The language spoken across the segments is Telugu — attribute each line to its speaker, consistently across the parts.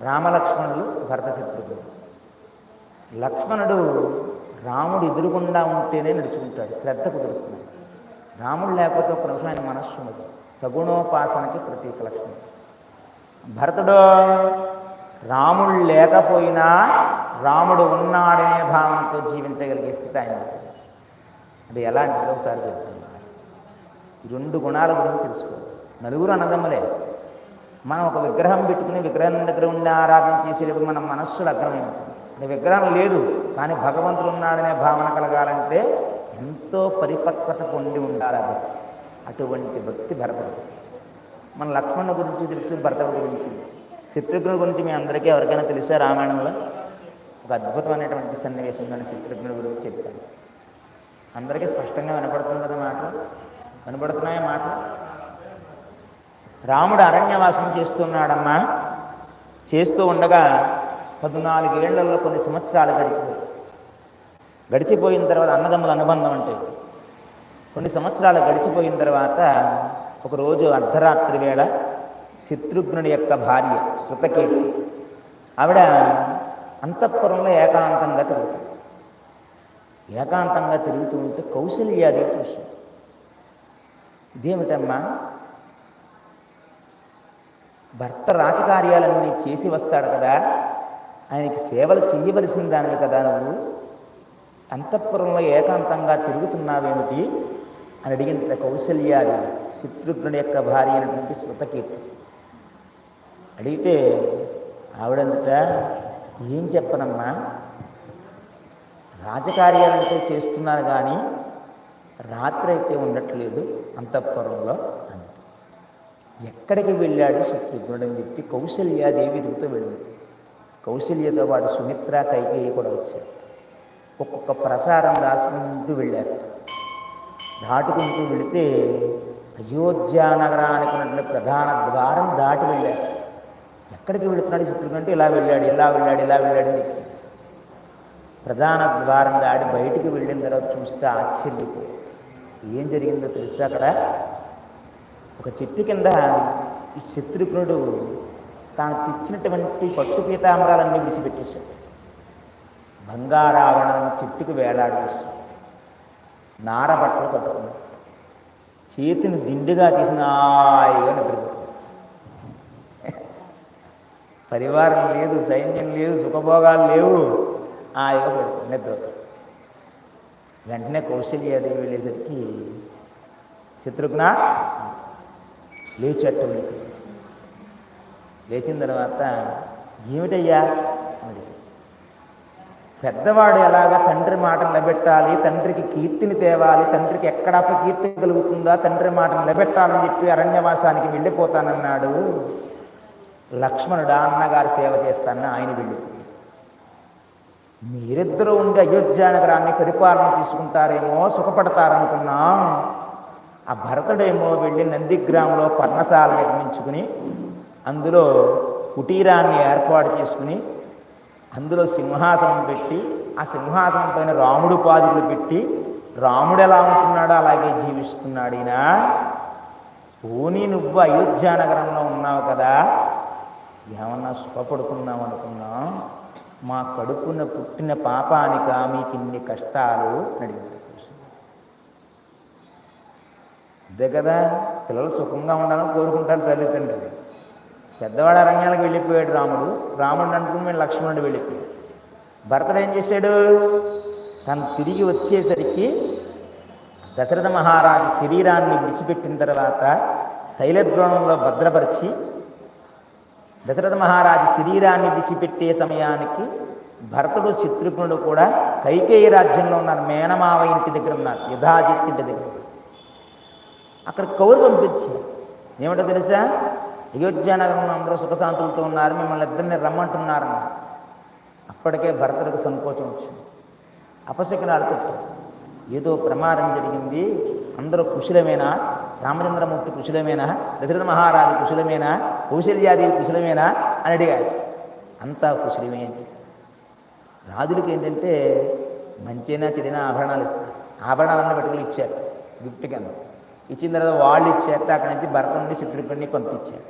Speaker 1: రామలక్ష్మణులు భరత శత్రుఘ్నుడు లక్ష్మణుడు రాముడు ఎదురుగుండా ఉంటేనే నడుచుకుంటాడు. శ్రద్ధ కుదురుతున్నాడు రాముడు లేకపోతే ఒక నిమిషం ఆయన మనస్సు ఉండదు. సగుణోపాసనకి ప్రతీక లక్ష్మణుడు. భరతుడు రాముడు లేకపోయినా రాముడు ఉన్నాడనే భావనతో జీవించగలిగే స్థితి ఆయన అది ఎలాంటిదో ఒకసారి చెప్తాను ఈ రెండు గుణాల గురించి తెలుసుకో. నలుగురు అన్నదమ్ములే. మనం ఒక విగ్రహం పెట్టుకుని విగ్రహం దగ్గర ఉండి ఆరాధన చేసేటప్పుడు మన మనస్సు లగ్నమై అంటే విగ్రహం లేదు కానీ భగవంతుడు ఉన్నాడనే భావన కలగాలంటే ఎంతో పరిపక్వత పొంది ఉండాలి ఆ భక్తి అటువంటి భక్తి భరతుడు. మన లక్ష్మణుల గురించి తెలుసు భరతుడు గురించి తెలుసు. శత్రుఘ్నుడి గురించి మీ అందరికీ ఎవరికైనా తెలుసా రామాయణంలో? ఒక అద్భుతమైనటువంటి సన్నివేశం ఉందని శత్రుఘ్నుడి గురించి చెప్తాను. అందరికీ స్పష్టంగా వినపడుతుంది కదా మాటలు? వినపడుతున్నాయా మాటలు? రాముడు అరణ్యవాసం చేస్తున్నాడమ్మా. చేస్తూ ఉండగా పద్నాలుగేళ్ళలో కొన్ని సంవత్సరాలు గడిచిపోయి గడిచిపోయిన తర్వాత అన్నదమ్ముల అనుబంధం అంటే కొన్ని సంవత్సరాలు గడిచిపోయిన తర్వాత ఒకరోజు అర్ధరాత్రి వేళ శత్రుఘ్నుడి యొక్క భార్య శృతకీర్తి ఆవిడ అంతఃపురంలో ఏకాంతంగా తిరుగుతుంది. ఏకాంతంగా తిరుగుతూ ఉంటే కౌశల్యాది చూసి ఇదేమిటమ్మా? భర్త రాజకార్యాలన్నీ చేసి వస్తాడు కదా ఆయనకి సేవలు చేయవలసిన దానివి కదా నువ్వు? అంతఃపురంలో ఏకాంతంగా తిరుగుతున్నావేమిటి? అని అడిగిన కౌశల్యాది శత్రుఘ్నుడి యొక్క భార్య అయినటువంటి శృతకీర్తి. అడిగితే ఆవిడంతట ఏం చెప్పనమ్మా? రాజకార్యాలంటే చేస్తున్నారు కానీ రాత్రి అయితే ఉండట్లేదు అంతఃపురంలో. ఎక్కడికి వెళ్ళాడు శత్రుఘ్నుడు అని చెప్పి కౌశల్యాదేవి ఎదుగుతూ వెళ్ళింది కౌశల్యతో పాటు సుమిత్ర కైకేయి కూడా వచ్చారు. ఒక్కొక్క ప్రసారం దాచుకుంటూ వెళ్ళారు. దాటుకుంటూ వెళితే అయోధ్య నగరానికి ఉన్నటువంటి ప్రధాన ద్వారం దాటి వెళ్ళారు. ఎక్కడికి వెళుతున్నాడు శత్రుఘ్నుడు అంటే ఇలా వెళ్ళాడు ఇలా వెళ్ళాడు ఇలా వెళ్ళాడు అని ప్రధాన ద్వారం దాటి బయటికి వెళ్ళిన తర్వాత చూస్తే ఆశ్చర్యపోయి ఏం జరిగిందో తెలుసా అక్కడ? ఒక చెట్టు కింద ఈ శత్రుఘ్నుడు తాను తెచ్చినటువంటి పట్టు పీతాంబరాలన్నీ విడిచిపెట్టేశాడు. బంగారావణాన్ని చెట్టుకు వేలాడేశాడు. నార బట్టలు కట్టుకున్నాడు. చేతిని దిండుగా తీసిన హాయిగా నిద్రపోతుంది పరివారం లేదు సైన్యం లేదు సుఖభోగాలు లేవు. హాయిగా పడుతుంది నిద్రపోతుంది వెంటనే కౌశల్యాదేవి వెళ్ళేసరికి శత్రుఘ్న లేచేట్టు మీకు లేచిన తర్వాత ఏమిటయ్యా అని పెద్దవాడు ఎలాగా తండ్రి మాట నిలబెట్టాలి తండ్రికి కీర్తిని తేవాలి తండ్రికి ఎక్కడ కీర్తి కలుగుతుందా తండ్రి మాట నిలబెట్టాలని చెప్పి అరణ్యవాసానికి వెళ్ళిపోతానన్నాడు. లక్ష్మణుడు అన్నగారి సేవ చేస్తానని ఆయన వెళ్ళి మీరిద్దరూ ఉండి అయోధ్యానగరాన్ని పరిపాలన తీసుకుంటారేమో సుఖపడతారనుకున్నాం. ఆ భరతుడేమో వెళ్ళి నందిగ్రామంలో పర్ణశాల నిర్మించుకుని అందులో కుటీరాన్ని ఏర్పాటు చేసుకుని అందులో సింహాసనం పెట్టి ఆ సింహాసనం పైన రాముడు పాదులు పెట్టి రాముడు ఎలా ఉంటున్నాడో అలాగే జీవిస్తున్నాడు ఈయన. పోనీ నువ్వు అయోధ్య నగరంలో ఉన్నావు కదా ఏమన్నా సుఖపడుతున్నావు అనుకున్నాం మా కడుపున పుట్టిన పాపానిక మీకు ఇన్ని కష్టాలు అని అడిగింది కృష్ణుడు. అంతే కదా పిల్లలు సుఖంగా ఉండాలని కోరుకుంటారు తల్లిదండ్రులు. పెద్దవాడు అరణ్యాలకు వెళ్ళిపోయాడు రాముడు. రాముడు అనుకుని మేము లక్ష్మణుడు వెళ్ళిపోయాడు. భరతుడు ఏం చేశాడు? తను తిరిగి వచ్చేసరికి దశరథ మహారాజు శరీరాన్ని విడిచిపెట్టిన తర్వాత తైలద్రోణంలో భద్రపరిచి దశరథ మహారాజు శరీరాన్ని విడిచిపెట్టే సమయానికి భరతుడు శత్రుఘ్నుడు కూడా కైకేయి రాజ్యంలో ఉన్నారు. మేనమావ ఇంటి దగ్గర ఉన్నారు. యుధాజిత్ ఇంటి దగ్గర. అక్కడ కౌరు పంపించారు ఏమిటో తెలుసా? అయోధ్యా నగరంలో అందరూ సుఖశాంతులతో ఉన్నారు మిమ్మల్ని ఇద్దరిని రమ్మంటున్నారన్నారు అప్పటికే భర్తలకు సంకోచం వచ్చింది. అపశకునాలు తిట్టారు. ఏదో ప్రమాదం జరిగింది. అందరూ కుశలమేనా? రామచంద్రమూర్తి కుశలమేనా? దశరథ మహారాజు కుశలమేనా? కౌశల్యాదేవి కుశలమేనా? అని అడిగాడు. అంతా కుశలమే అని చెప్పి రాజులకి ఏంటంటే మంచైనా చెడినా ఆభరణాలు ఇస్తారు. ఆభరణాలన్నీ పెట్టుకుని ఇచ్చారు. గిఫ్ట్ కింద ఇచ్చిన తర్వాత వాళ్ళు ఇచ్చాక అక్కడి నుంచి భరత నుండి శత్రుఘ్నుడిని పంపించారు.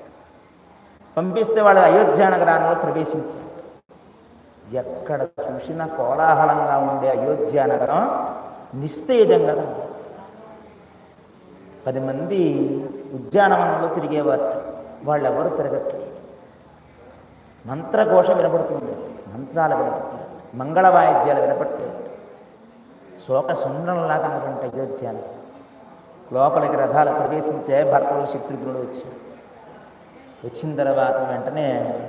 Speaker 1: పంపిస్తే వాళ్ళు అయోధ్య నగరాన్ని ప్రవేశించారు. ఎక్కడ చూసినా కోలాహలంగా ఉండే అయోధ్య నగరం నిస్తేజంగా పది మంది ఉద్యానవనంలో తిరిగేవారు. వాళ్ళెవరు తిరగట్లేదు. మంత్రఘోష వినపడుతుంది. మంత్రాలు వినపడుతుంది మంగళ వాయిద్యాలు వినపడలేదు శోక సుందరంలా కనుకుంటే అయోధ్యాలు లోపలికి రథాలు ప్రవేశించే భర్తలు శత్రుఘ్నుడు వచ్చాడు వచ్చిన తర్వాత వెంటనే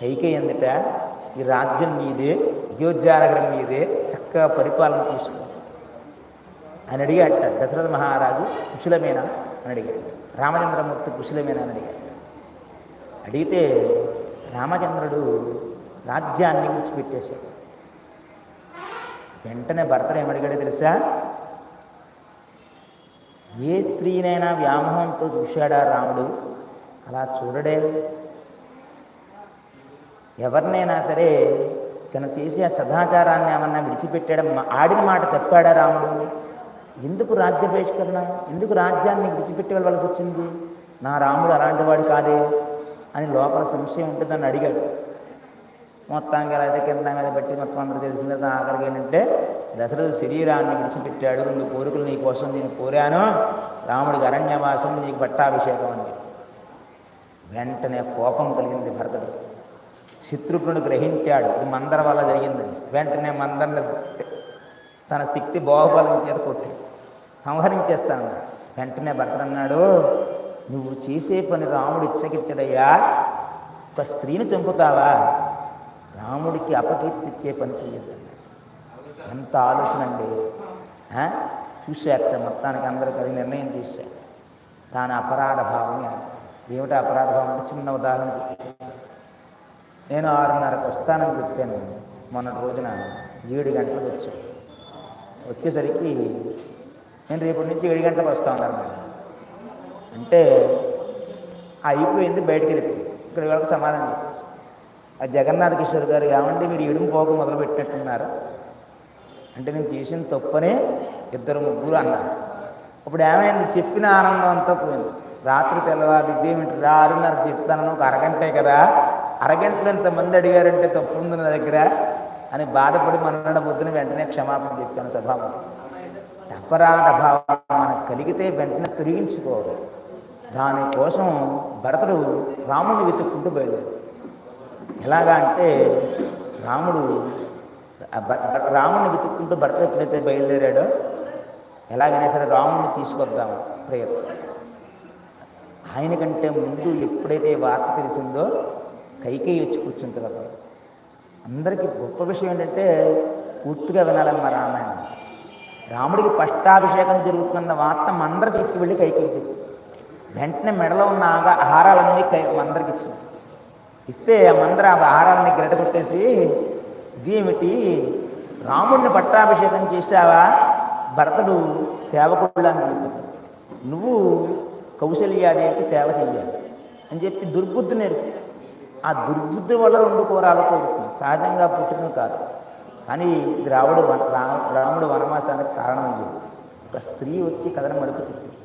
Speaker 1: కైకే ఎందుట ఈ రాజ్యం మీదే అయోధ్యానగరం మీదే చక్కగా పరిపాలన తీసుకో అని అడిగాట దశరథ మహారాజు కుశలమేనా? అని అడిగాడు. రామచంద్రమూర్తి కుశలమేనా? అని అడిగాడు. అడిగితే రామచంద్రుడు రాజ్యాన్ని విడిచిపెట్టేశాడు. వెంటనే భర్తను ఏమడిగాడో తెలుసా? ఏ స్త్రీనైనా వ్యామోహంతో చూశాడా రాముడు? అలా చూడడే. ఎవరినైనా సరే తన చేసే ఆ సదాచారాన్ని ఏమన్నా విడిచిపెట్టడం ఆడిన మాట తప్పాడా రాముడు? ఎందుకు రాజ్య బహిష్కరణ ఎందుకు రాజ్యాన్ని విడిచిపెట్టి వెళ్ళవలసి వచ్చింది? నా రాముడు అలాంటి వాడు కాదే అని లోపల సంశయం ఉంటుందని అడిగాడు. మొత్తం అలా కింద మీద బట్టి మొత్తం అందరూ తెలిసిన ఆఖరికి ఏంటంటే దశరథ శరీరాన్ని విడిచిపెట్టాడు. రెండు కోరికలు నీ కోసం నేను కోరాను. రాముడికి అరణ్యవాసం నీకు పట్టాభిషేకం అని వెంటనే కోపం కలిగింది భరతుడు. శత్రుఘ్నుడు గ్రహించాడు ఇది మందర వల్ల జరిగిందని. వెంటనే మందరిని తన శక్తి బాహుబలం చేత కొట్టి సంహరించేస్తాను వెంటనే భర్తడు అన్నాడు నువ్వు చేసే పని రాముడు ఇచ్చకిచ్చడయ్యా. ఒక స్త్రీని చంపుతావా? రాముడికి అపకీర్తి ఇచ్చే పని చేయొద్దు ఎంత ఆలోచన అండి. ఆ? మొత్తానికి అందరూ కలిగి నిర్ణయం చేశారు తాను అపరాధ భావం ఏమిటి అపరాధ భావం అంటే చిన్న ఉదాహరణ నేను ఆరున్నరకు వస్తానని చెప్పాను. మొన్నటి రోజున ఏడు గంటలకు వచ్చాను. వచ్చేసరికి నేను రేపటి నుంచి ఏడు గంటలకు వస్తా ఉన్నాను అంటే అయిపోయింది బయటికి వెళ్ళిపోయింది ఇక్కడ వాళ్ళకి సమాధానం చెప్పేసి. ఆ జగన్నాథ కిషోర్ గారు ఏమంటే మీరు ఇడుము పోక మొదలు పెట్టినట్టున్నారు అంటే నేను చేసిన తప్పనే ఇద్దరు ముగ్గురు అన్నారు. ఇప్పుడు ఏమైంది? చెప్పిన ఆనందం అంతా పోయింది. రాత్రి తెల్లవారు ఇదేమిటి రా ఆరున్నరకు చెప్తాను ఒక అరగంటే కదా. అరగంటలో ఇంతమంది అడిగారంటే తప్పు ఉంది నా దగ్గర అని బాధపడి మనన్న పొద్దున వెంటనే క్షమాపణ చెప్పాను స్వభావం అపరాధ భావం మనకు కలిగితే వెంటనే తొలగించుకోవాలి. దానికోసం భరతుడు రాముడిని వెతుక్కుంటూ బయలుదేరాడు. ఎలాగా అంటే రాముడు రాముడిని వెతుక్కుంటూ భర్త ఎప్పుడైతే బయలుదేరాడో ఎలాగైనా సరే రాముడిని తీసుకొద్దాం ప్రయత్నం ఆయన కంటే ముందు ఎప్పుడైతే వార్త తెలిసిందో కైకేయి వచ్చి కూర్చుంటారు కదా అందరికీ గొప్ప విషయం ఏంటంటే పూర్తిగా వినాలమ్మా రామాయణం. రాముడికి పట్టాభిషేకం జరుగుతున్న వార్త మందరు తీసుకువెళ్ళి కైకేయి చెప్పి. వెంటనే మెడలో ఉన్న ఆగా ఆహారాలన్నీ కై మందరికి ఇచ్చింది. ఇస్తే ఆ మందర ఆ ఆహారాలని గిరట కొట్టేసి ఇదేమిటి? రాముడిని పట్టాభిషేకం చేశావా? భరతుడు సేవకుళ్ళని వెళ్ళిపోతాడు నువ్వు కౌశల్యాదేవికి సేవ చెయ్యాలి అని చెప్పి దుర్బుద్ధి నేర్పు. ఆ దుర్బుద్ధి వల్ల రెండు కూరాలు కోరుకుంది. సహజంగా పుట్టినవి కాదు. కానీ ఇది రాముడు రాముడు వనవాసానికి కారణం ఇది. ఒక స్త్రీ వచ్చి కథను మలుపు తిప్పింది.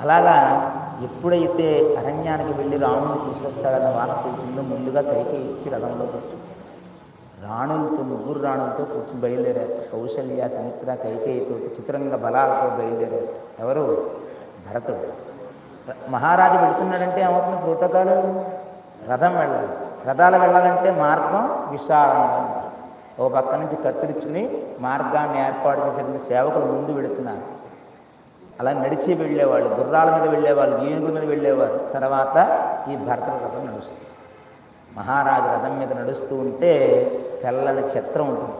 Speaker 1: అలాగా ఎప్పుడైతే అరణ్యానికి వెళ్ళి రాముడిని తీసుకొస్తాడన్న వార్త తెలిసిందో ముందుగా కైకి ఇచ్చి రథంలో కూర్చుంది రాణులతో ముగ్గురు రాణులతో కూర్చుని బయలుదేరారు. కౌశల్య సుమిత్ర కైకేయితోటి చిత్రంగ బలాలతో బయలుదేరారు. ఎవరు? భరతుడు. మహారాజు వెళుతున్నాడంటే ఏమవుతుంది? ప్రోటోకాలు? రథం వెళ్ళాలి. రథాలు వెళ్ళాలంటే మార్గం విశాలంగా ఓ పక్క నుంచి కత్తిరించుకుని మార్గాన్ని ఏర్పాటు చేసేటువంటి సేవకులు ముందు వెళుతున్నారు అలా నడిచి వెళ్ళేవాళ్ళు గుర్రాల మీద వెళ్ళేవాళ్ళు ఏనుగుల మీద వెళ్ళేవారు. తర్వాత ఈ భరత రథం నడుస్తుంది. మహారాజు రథం మీద నడుస్తూ ఉంటే తెల్లని చిత్రం ఉంటుంది.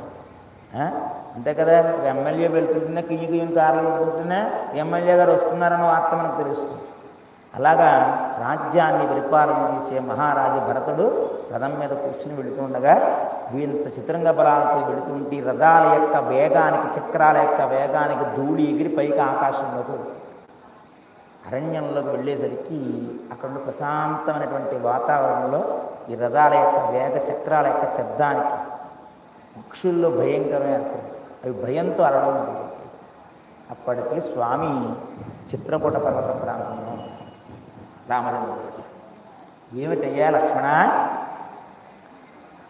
Speaker 1: అంతే కదా? ఒక ఎమ్మెల్యే వెళ్తుంటేనే కియ్యి కియ్యం కార్లు వెళ్తుంటేనే ఎమ్మెల్యే గారు వస్తున్నారన్న వార్త మనకు తెలుస్తుంది. అలాగా రాజ్యాన్ని పరిపాలన చేసే మహారాజు భరతుడు రథం మీద కూర్చుని వెళుతుండగా వీంత చిత్రంగా బలాలతో వెళుతుంటే ఈ రథాల యొక్క వేగానికి చక్రాల యొక్క వేగానికి ధూళి ఎగిరి పైకి ఆకాశంలోకి వెళుతుంది. అరణ్యంలోకి వెళ్ళేసరికి అక్కడ ప్రశాంతమైనటువంటి వాతావరణంలో ఈ రథాల యొక్క వేగ చక్రాల యొక్క శబ్దానికి పక్షుల్లో భయంకరమే ఏర్పడింది అవి భయంతో అరవడం అప్పటికి స్వామి చిత్రకూట పర్వత ప్రాంతంలో ఉన్నారు. రామచంద్రుడు ఏమిటయ్యా లక్ష్మణ?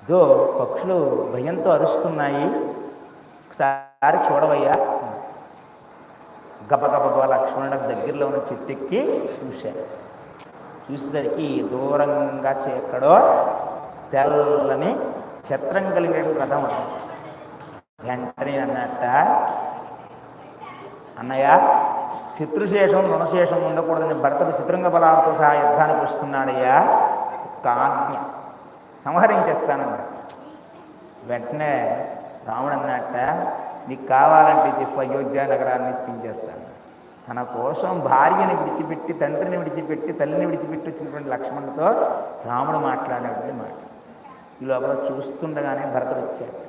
Speaker 1: దో పక్షులు భయంతో అరుస్తున్నాయి. ఒకసారి చూడవయ్యా. గబగబగ లక్ష్మణుడికి దగ్గరలో ఉన్న చెట్టెక్కి చూశాడు. చూసేసరికి దూరంగా చే- ఎక్కడో తెల్లని ఛత్రం కలిగిన రథం వెంటనే అన్నట్ట అన్నయ్య శత్రుశేషం రుణశేషం ఉండకూడదని భర్తకు చిత్రంగ బలాలతో సహా యుద్ధానికి వస్తున్నాడయ్యా. ఒక్క ఆజ్ఞ. సంహరించేస్తానన్నాడు. వెంటనే రాముడు అన్నట్ట నీకు కావాలంటే చెప్పు అయోధ్య నగరాన్ని ఇప్పించేస్తాను. తన కోసం భార్యని విడిచిపెట్టి తండ్రిని విడిచిపెట్టి తల్లిని విడిచిపెట్టి వచ్చినటువంటి లక్ష్మణుడితో రాముడు మాట్లాడేటువంటి మాట. ఈ లోపల చూస్తుండగానే భరతుడు వచ్చాడు.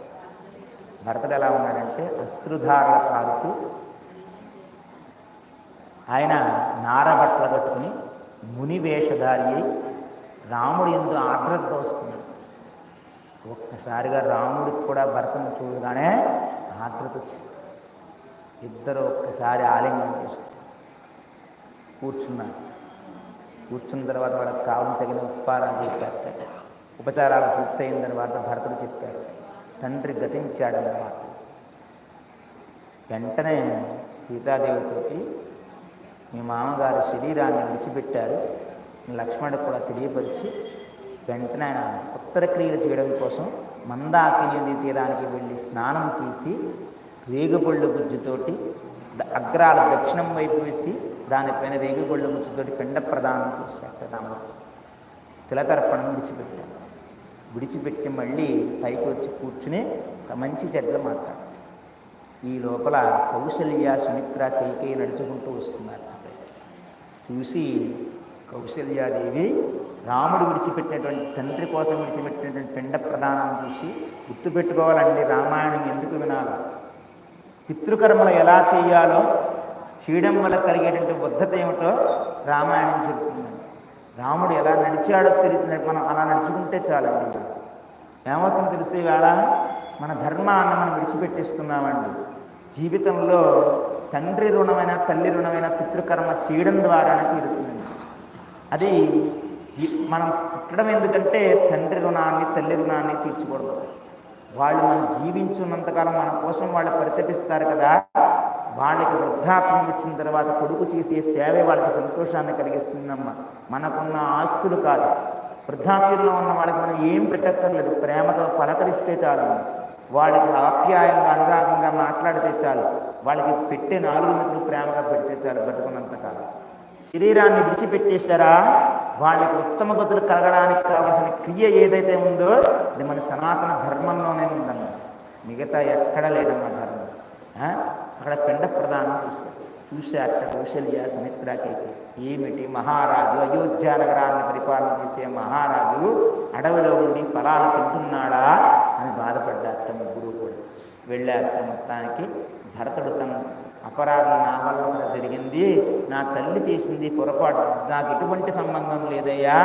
Speaker 1: భరతుడు ఎలా ఉన్నాడంటే అశ్రుధారల కారుతూ ఆయన నారబట్టలు కట్టుకుని ముని వేషధారి అయి రాముడు ఎందు ఆర్ద్రతతో వస్తున్నాడు. ఒక్కసారిగా రాముడికి కూడా భరతను చూడగానే ఆర్ద్రత వచ్చింది. ఇద్దరు ఒక్కసారి ఆలింగనం చేశారు కూర్చున్నారు. కూర్చున్న తర్వాత వాళ్ళకి కావలసిన ఉపకారాలు చేశారు. ఉపచారాలు పూర్తయిందని వార్త భరతుడు చెప్పాడు తండ్రి గతించాడన్న వార్త వెంటనే సీతాదేవితోటి మీ మామగారు శరీరాన్ని విడిచిపెట్టారు. లక్ష్మణుడు కూడా తెలియపరిచి వెంటనే ఆయన ఉత్తర క్రియలు చేయడం కోసం మందాకిని నదీ తీరానికి వెళ్ళి స్నానం చేసి రేగుబొళ్ళు గుజ్జుతోటి అగ్రాల దక్షిణం వైపు వేసి దానిపైన రేగుబొళ్ళు గుజ్జుతోటి పిండ ప్రదానం చేశాట రాముడు. తిలతర్పణం విడిచిపెట్టారు విడిచిపెట్టి మళ్ళీ పైకి వచ్చి కూర్చుని ఒక మంచి చెడ్డలు మాట్లాడు. ఈ లోపల కౌశల్య సుమిత్ర కైకేయి నడుచుకుంటూ వస్తున్నారు. చూసి కౌశల్యాదేవి రాముడు విడిచిపెట్టినటువంటి తండ్రి కోసం విడిచిపెట్టినటువంటి పిండ ప్రధానం చూసి గుర్తుపెట్టుకోవాలండి రామాయణం ఎందుకు వినాలి? పితృకర్మలు ఎలా చేయాలో చేయడం వల్ల కలిగేటువంటి బద్ధత ఏమిటో రామాయణం చెప్తుంది రాముడు ఎలా నడిచాడో తెలిసిన మనం అలా నడుచుకుంటే చాలండి. ఏమవుతుందో తెలిసే వేళ మన ధర్మాన్ని మనం విడిచిపెట్టేస్తున్నామండి. జీవితంలో తండ్రి రుణమైన తల్లి రుణమైన పితృకర్మ చేయడం ద్వారానే తీరుతుందండి. అది జీ- మనం పుట్టడం ఎందుకంటే తండ్రి రుణాన్ని తల్లి రుణాన్ని తీర్చకూడదు. వాళ్ళు మనం జీవించున్నంతకాలం మన కోసం వాళ్ళు పరితపిస్తారు కదా. వాళ్ళకి వృద్ధాప్యం వచ్చిన తర్వాత కొడుకు చేసే సేవే వాళ్ళకి సంతోషాన్ని కలిగిస్తుందమ్మా. మనకున్న ఆస్తులు కాదు. వృద్ధాప్యంలో ఉన్న వాళ్ళకి మనం ఏం పెట్టక్కర్లేదు. ప్రేమతో పలకరిస్తే చాలు. వాళ్ళకి ఆప్యాయంగా అనురాగంగా మాట్లాడితే చాలు. వాళ్ళకి పెట్టే నాలుగు మిత్రులు ప్రేమగా పెడితే చాలు బ్రతుకున్నంతకాలం శరీరాన్ని విడిచిపెట్టేశారా? వాళ్ళకి ఉత్తమ గతులు కలగడానికి కావలసిన క్రియ ఏదైతే ఉందో అది మన సనాతన ధర్మంలోనే ఉందన్నమాట మిగతా ఎక్కడ లేదన్న ధర్మం. అక్కడ పిండ ప్రధానం చూస్తారు. చూశాక కౌశల్య సుమిత్రకైతే ఏమిటి? మహారాజు అయోధ్య నగరాన్ని పరిపాలన చేసే మహారాజు అడవిలో ఉండి ఫలాలు తింటున్నాడా అని బాధపడ్డారు తమ గురువు కూడా. వెళ్ళారట మొత్తానికి. భరతుడు తన అపరాధం నా వల్ల జరిగింది. నా తల్లి చేసింది పొరపాటు. నాకు ఎటువంటి సంబంధం లేదయ్యా.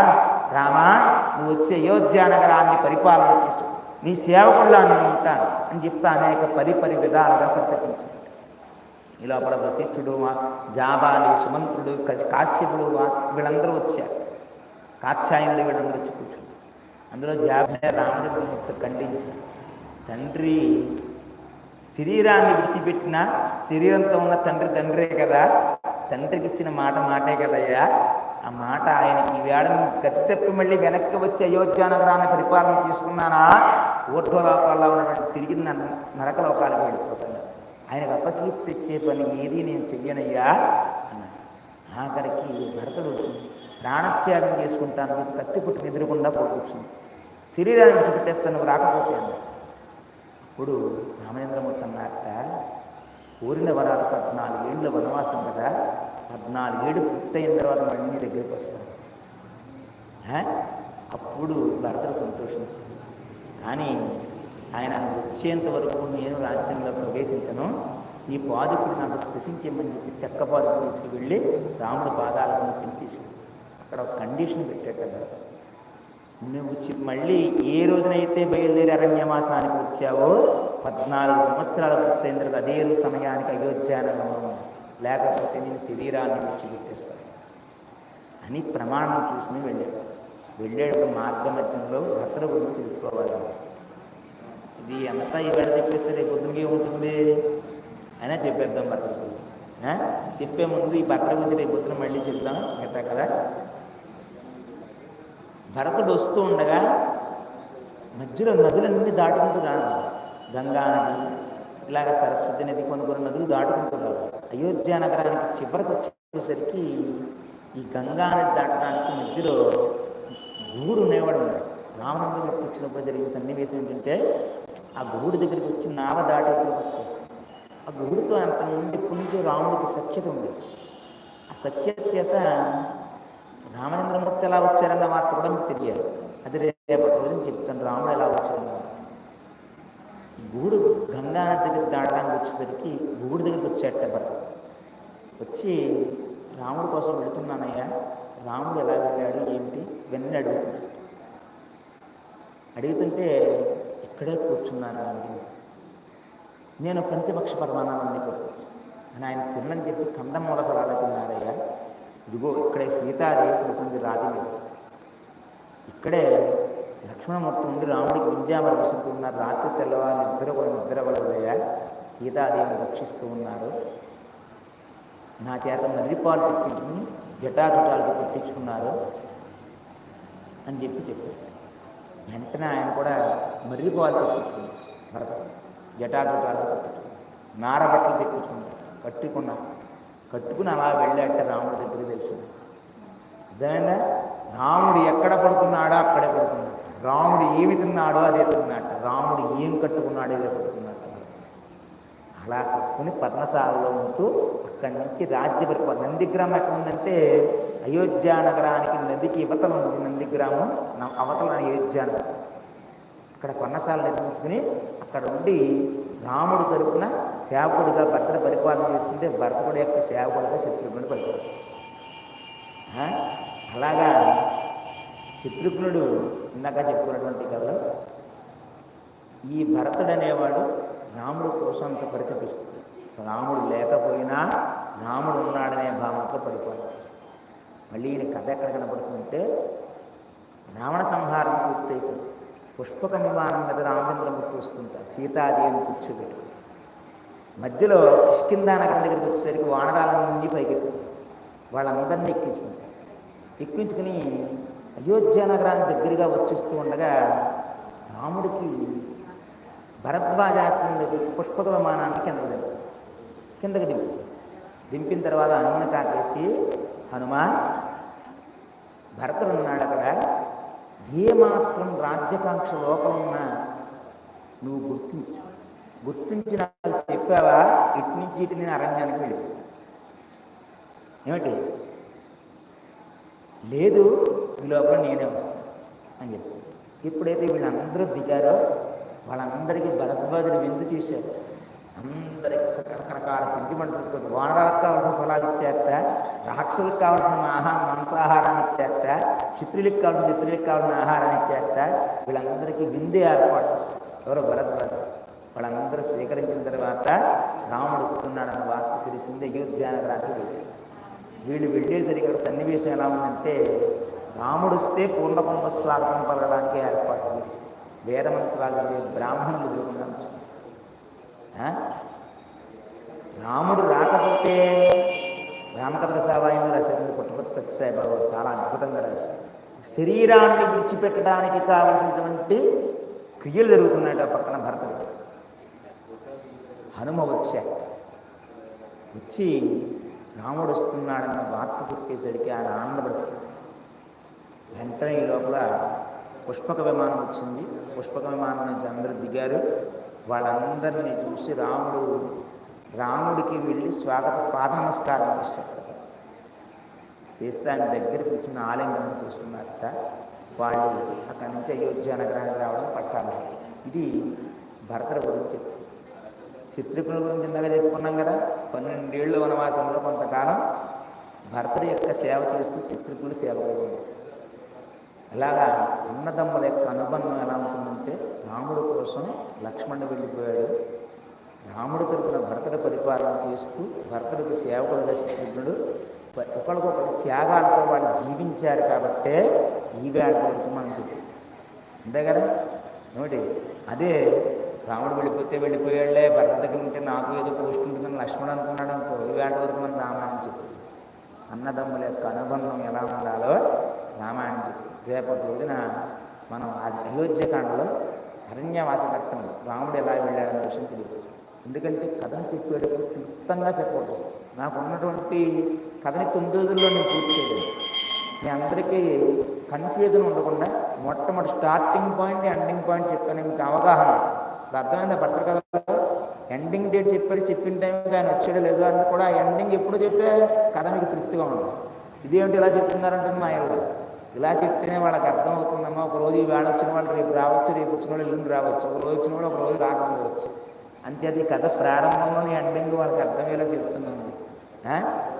Speaker 1: రామా నువ్వు వచ్చే అయోధ్య నగరాన్ని పరిపాలన చేసు. నీ సేవకుండా నేను ఉంటాను అని చెప్తా అనేక పరి పరి విధాలుగా ప్రత్యేకించాడు ఈ లోపల వశిష్ఠుడు జాబాలి సుమంత్రుడు కాశ్యపుడు వీళ్ళందరూ వచ్చారు. కాత్సాయనుడు వీళ్ళందరూ వచ్చి కూర్చున్నారు. అందులో జాబే రామచంద్రమూర్తి ఖండించారు. తండ్రి శరీరాన్ని విడిచిపెట్టిన శరీరంతో ఉన్న తండ్రి తండ్రే కదా. తండ్రికి ఇచ్చిన మాట మాటే కదయ్యా. ఆ మాట ఆయనకి ఈవేళ గతి తప్పి మళ్ళీ వెనక్కి వచ్చి అయోధ్య నగరాన్ని పరిపాలన తీసుకున్నానా ఊర్ధ్వలోకాల్లో ఉన్నటువంటి తిరిగి నర- నరకలోకాలకు వెళ్ళిపోతున్నా ఆయనకు అపకీర్తి తెచ్చే పని ఏది నేను చెయ్యనయ్యా? అన్నాడు. ఆఖరికి భరతుడు ప్రాణత్యాగం చేసుకుంటాను చెప్పి కత్తి పుట్టుకు ఎదురుకుండా పోకూర్చుంది శరీరాన్ని విడిచిపెట్టేస్తాను నువ్వు రాకపోతే అన్నాడు. ఇప్పుడు రామచంద్రమూర్తి అన్నారట కోరిన వరాలు పద్నాలుగేళ్ళు వనవాసం కదా పద్నాలుగేళ్ళు పూర్తయిన తర్వాత మళ్ళీ నీ దగ్గరికి వస్తాను. అప్పుడు భర్తలు సంతోషించారు కానీ ఆయన వచ్చేంత వరకు నేను రాజ్యంలో ప్రవేశించను. ఈ పాదుకుడు నాకు స్పృశించమని చెప్పి చెక్క పాదుకు తీసుకువెళ్ళి రాముడు పాదాలను తినిపిసి అక్కడ ఒక కండిషన్ పెట్టాడు నువ్వు మళ్ళీ ఏ రోజునైతే బయలుదేరి అరణ్యమాసానికి వచ్చావో పద్నాలుగు సంవత్సరాల పూర్తయిన అదే సమయానికి అయోధ్యానంలో లేకపోతే నేను శరీరాన్ని విడిచిపెట్టేస్తాను. అని ప్రమాణం చూసుకుని వెళ్ళాడు. వెళ్ళేటప్పుడు మార్గ మధ్యంలో భర్తల గురించి తెలుసుకోవాలి. ఇది అంతా ఈవేళ చెప్పేస్తే రేపు పొద్దునకి ఏముంటుంది అయినా చెప్పేద్దాం భర్తల చెప్పే ముందు ఈ భర్త గురించి రేపు పొద్దున మళ్ళీ చెప్దాం. మిగతా కదా? భరతుడు వస్తూ ఉండగా మధ్యలో నదులన్నీ దాటుకుంటూ రాను గంగా నది ఇలాగ సరస్వతి నది కొన్ని కొన్ని నదులు దాటుకుంటూ అయోధ్య నగరానికి చివరికి వచ్చేసరికి ఈ గంగా నది దాటడానికి మధ్యలో గూడు ఉండేవాడు ఉన్నాడు. రామనందమూర్తి వచ్చినప్పుడు జరిగిన సన్నివేశం ఏంటంటే ఆ గుహుడి దగ్గరికి వచ్చి నావ దాటేప్పుడు పట్టుకొస్తాడు ఆ గుహుడితో అంత నుండి ఇప్పటి నుంచో రాముడికి సఖ్యత ఉండేది. ఆ సఖ్యత చేత రామచంద్రమూర్తి ఎలా వచ్చారన్న వార్త కూడా మీకు తెలియాలి. అది రేపటి రోజున చెప్తాను. రాముడు ఎలా వచ్చారన్న గూడు ఈ గంగా నది దగ్గర దాటడానికి వచ్చేసరికి గూడు దగ్గరికి వచ్చేట భర్త. వచ్చి రాముడి కోసం వెళుతున్నానయ్యా. రాముడు ఎలా వెళ్ళాడు? ఏమిటి? ఇవన్నీ అడుగుతున్నాడు అడుగుతుంటే ఇక్కడే కూర్చున్నాను అండి? నేను పంచపక్ష పరమాణాలన్నీ కొట్టుకోవచ్చు అని ఆయన తినని చెప్పి కందమూల ఫలాలు తిన్నారయ్యా ఇదిగో ఇక్కడే సీతాదేవి ఉంటుంది రాతి మీద. ఇక్కడే లక్ష్మణమూర్తి ఉండి రాముడికి విద్యామర విసురుతున్నారు రాత్రి తెల్లవారు నిద్ర కూడా నిద్ర పడదయ్యా సీతాదేవిని రక్షిస్తూ ఉన్నారు. నా చేత మర్రిపాలు తెప్పించుకుని జటాజుటాలు పెట్టించుకున్నారు అని చెప్పి చెప్పారు వెంటనే ఆయన కూడా మర్రిపాలు తెప్పించుకున్నారు భరత జటాజటాలు నార బట్టలు తెప్పించుకున్నారు కట్టుకున్నా కట్టుకుని అలా వెళ్ళాట రాముడి దగ్గర తెలిసింది అర్థమైందా రాముడు ఎక్కడ పడుకున్నాడో అక్కడే పడుకున్నాడు. రాముడు ఏమి తిన్నాడో అదే తిన్నాడు రాముడు ఏం కట్టుకున్నాడో అదే కట్టుకున్నాడు అలా కట్టుకుని పర్ణశాలలో ఉంటూ అక్కడి నుంచి రాజ్య పరిపాలన నందిగ్రామం ఎక్కడ ఉందంటే అయోధ్య నగరానికి నదికి ఇవతల ఉంది నంది గ్రామం అవతల అయోధ్య నగరం. ఇక్కడ పర్ణశాల నిర్మించుకుని అక్కడ ఉండి రాముడు తరపున సేవకుడిగా భర్తను పరిపాలన చేస్తుంటే భర్తకుడు యొక్క సేవకుడిగా శత్రుఘ్నుడు పరిపాలన అలాగా శత్రుఘ్నుడు ఇందాక చెప్పుకున్నటువంటి కథలో ఈ భరతుడు అనేవాడు రాముడు కోసం అంత పరితపిస్తుంది రాముడు లేకపోయినా రాముడు ఉన్నాడనే భావనతో పరిపాలన మళ్ళీ ఈయన కథ ఎక్కడ కనబడుతుందంటే రావణ సంహారం పూర్తయిపోయింది పుష్పక విమానం మీద రామచంద్రమూర్తి వస్తుంటారు. సీతాదేవిని కూర్చోబెట్టు. మధ్యలో కిష్కిందానగరం దగ్గరికి వచ్చేసరికి వానరాలన్నీ పైకెక్కుతారు. వాళ్ళందరినీ ఎక్కించుకుంటారు. ఎక్కించుకుని అయోధ్య నగరానికి దగ్గరగా వచ్చేస్తూ ఉండగా రాముడికి భరద్వాజాశ్రమం దగ్గర వచ్చి పుష్పక విమానాన్ని కింద దింపు కిందకి దింపు దింపిన తర్వాత హనుమని కాకేసి హనుమ భరతుడు ఉన్నాడు అక్కడ. ఏమాత్రం రాజ్యకాంక్ష లోపం ఉన్నా నువ్వు గుర్తించు. గుర్తించిన చెప్పావా? ఇటు నుంచి ఇటు నేను అరణ్యానికి వెళ్ళి ఏమిటి? లేదు ఈ లోపల నేనే వస్తాను అని చెప్పి. ఎప్పుడైతే వీళ్ళందరూ దిగారో వాళ్ళందరికీ భరద్వాజుడు విందు చేశారు. అందరికి రకరకాల పిండి పంటలు వానరాలకు కావాల్సిన ఫలాలు ఇచ్చేట రాక్షసులకు కావాల్సిన ఆహారం మాంసాహారాన్ని ఇచ్చేట క్షత్రులకు కావాల్సిన చిత్రులకు కావాల్సిన ఆహారాన్ని ఇచ్చేట వీళ్ళందరికీ విందు ఏర్పాటు చేస్తారు ఎవరో భరద్వాజు వాళ్ళందరూ స్వీకరించిన తర్వాత రాముడు వస్తున్నాడన్న వార్త తెలిసిందే. యుద్ధానగరానికి వెళ్ళారు వీళ్ళు వెళ్ళేసరికి సన్నివేశం ఎలా ఉందంటే రాముడు వస్తే పూర్ణకుంభ స్వాగతం పలకడానికి ఏర్పాటు. వేదమంత్రాలు బ్రాహ్మణులు దూరంగా ఉంచుకున్నారు. రాముడు రాకపోతే రామకథల సావాయిని రాశారు పుట్టపతి సత్యసాయిబాబు చాలా అద్భుతంగా రాశారు. శరీరాన్ని విడిచిపెట్టడానికి కావలసినటువంటి క్రియలు జరుగుతున్నాయట పక్కన భరతుడు హనుమ వచ్చాక వచ్చి రాముడు వస్తున్నాడన్న వార్త చెప్పేసరికి ఆయన ఆనందపడుతుంది వెంటనే ఈ లోపల పుష్పక విమానం వచ్చింది. పుష్పక విమానం నుంచి అందరూ దిగారు. వాళ్ళందరినీ చూసి రాముడు రాముడికి వెళ్ళి స్వాగత పాదనమస్కారం చేశాడు. చేస్తే ఆయన దగ్గర కూర్చున్న ఆలింగనం చూసుకున్నారట వాళ్ళు అక్కడి నుంచి అయోధ్య నగరానికి రావడం పట్టాలి. ఇది భరతుల గురించి. చెప్తుంది గురించి ఇందాక చెప్పుకున్నాం కదా పన్నెండేళ్ళు వనవాసంలో కొంతకాలం భర్తడు యొక్క సేవ చేస్తూ చిత్రికులు సేవ కలిగి ఇలాగా అన్నదమ్ముల యొక్క అనుబంధం ఎలా ఉంటుందంటే రాముడు కోసం లక్ష్మణుడు వెళ్ళిపోయాడు. రాముడు తరపున భర్తను పరిపాలన చేస్తూ భరతుడికి సేవకుడుగా శత్రుఘ్నుడు ఒకరికొకరు త్యాగాలతో వాళ్ళు జీవించారు కాబట్టే ఈ వేళ వరకు మనం చెప్పి అంతే కదా? ఏమిటి? అదే రాముడు వెళ్ళిపోతే వెళ్ళిపోయాడులే భర్త దగ్గర ఉంటే నాకు ఏదో పోస్ట్ ఉంటుందని లక్ష్మణుడు అనుకున్నాడు అనుకో ఈ వేట వరకు మనం రామాయణం చెప్పి అన్నదమ్ముల యొక్క అనుబంధం ఎలా ఉండాలో రామాయణం రేపటి రోజున మనం ఆ అయోధ్యకాండలో అరణ్యవాస ఘట్టంలో రాముడు ఎలా వెళ్ళాడన్న విషయం తెలియదు. ఎందుకంటే కథను చెప్పేటప్పుడు క్లుప్తంగా చెప్పకూడదు. నాకు ఉన్నటువంటి కథని తొమ్మిది రోజుల్లో నేను పూర్తి చేయలేదు. మీ అందరికీ కన్ఫ్యూజన్ ఉండకుండా మొట్టమొదటి స్టార్టింగ్ పాయింట్ ఎండింగ్ పాయింట్ చెప్పాను మీకు అవగాహన. అర్థమైందా భర్త కథలో? ఎండింగ్ డేట్ చెప్పాడు చెప్పిన టైంకి ఆయన వచ్చాడు లేదు అని కూడా ఎండింగ్ ఎప్పుడు చెప్తే కథ మీకు తృప్తిగా ఉండదు. ఇదేమిటి ఇలా చెప్తున్నారంటుంది మా ఆవిడ ఇలా చెప్తేనే వాళ్ళకి అర్థం అవుతుందమ్మా ఒక రోజు ఈ వేళ వచ్చిన వాళ్ళు రేపు రావచ్చు రేపు వచ్చిన వాళ్ళు ఎల్లుండి రావచ్చు. ఒక రోజు వచ్చిన వాళ్ళు ఒక రోజు రాకపోవచ్చు. అంచేది ఈ కథ ప్రారంభంలోనే ఎండింగ్ వాళ్ళకి అర్థమయ్యేలా చెప్తున్నాను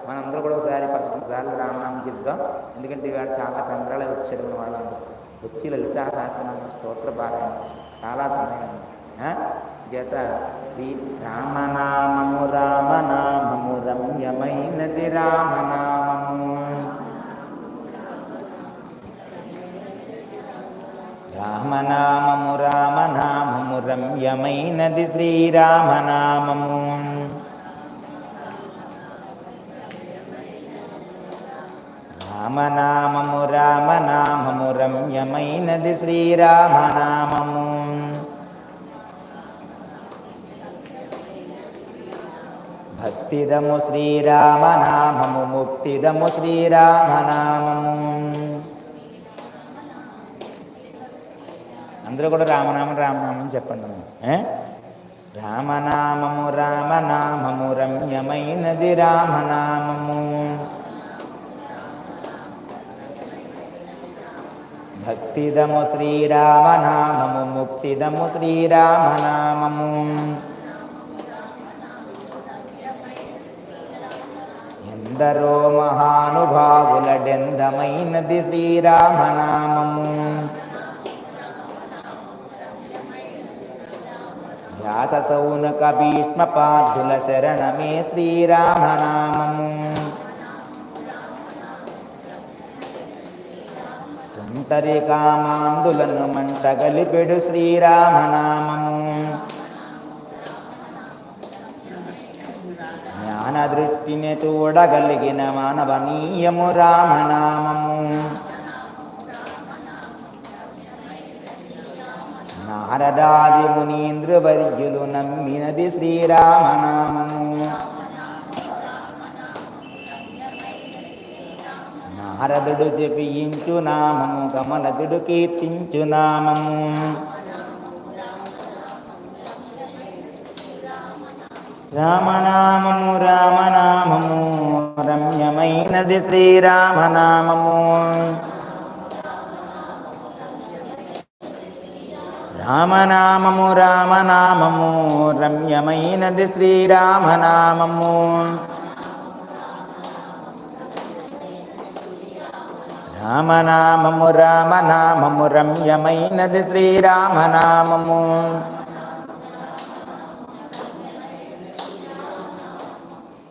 Speaker 1: మనందరూ కూడా ఒకసారి పదకొండు సార్లు రామనామం చెప్దాం. ఎందుకంటే ఇవాళ చాలా తంత్రాలు వచ్చారు మన వాళ్ళందరూ. వచ్చి లలితా శాస్త్రనామ స్తోత్ర భాగం చాలా సమయం. చేత రామనామము రామనామము రమ్యమైనది రామనామము రామనామము రామనామము రమ్యమైనది శ్రీరామనామము రామనామము రామనామము రమ్యమైనది శ్రీరామనామము భక్తిదము శ్రీరామనామము ముక్తిదము శ్రీరామనామము. అందరూ కూడా రామనామం రామనామం చెప్పండి రామనామము రామనామము రమ్యమైనది రామనామము. భక్తిదము శ్రీరామనామము ముక్తిదము శ్రీరామనామము. ఎందరో మహానుభావులడెందమైనది శ్రీరామనామము వ్యాస సౌనక భీష్మ పార్థుల శరణమే శ్రీరామనామము తొంతరి కామాందులను మంటగలిపెడు శ్రీరామనామము దృష్టిని చూడగలిగిన మానవనీయము రామనామము. నారదాది మునీంద్రవర్యులు నమ్మినది శ్రీరామనామము. నారదుడు జపించు నామము కమలదుడు కీర్తించు నామము. రామనామము రామనామము రమ్యమైనది శ్రీరామనామము. రామనామము రామనామము రమ్యమైనది శ్రీరామనామము. రామనామము రామనామము రమ్యమైనది శ్రీరామనామము.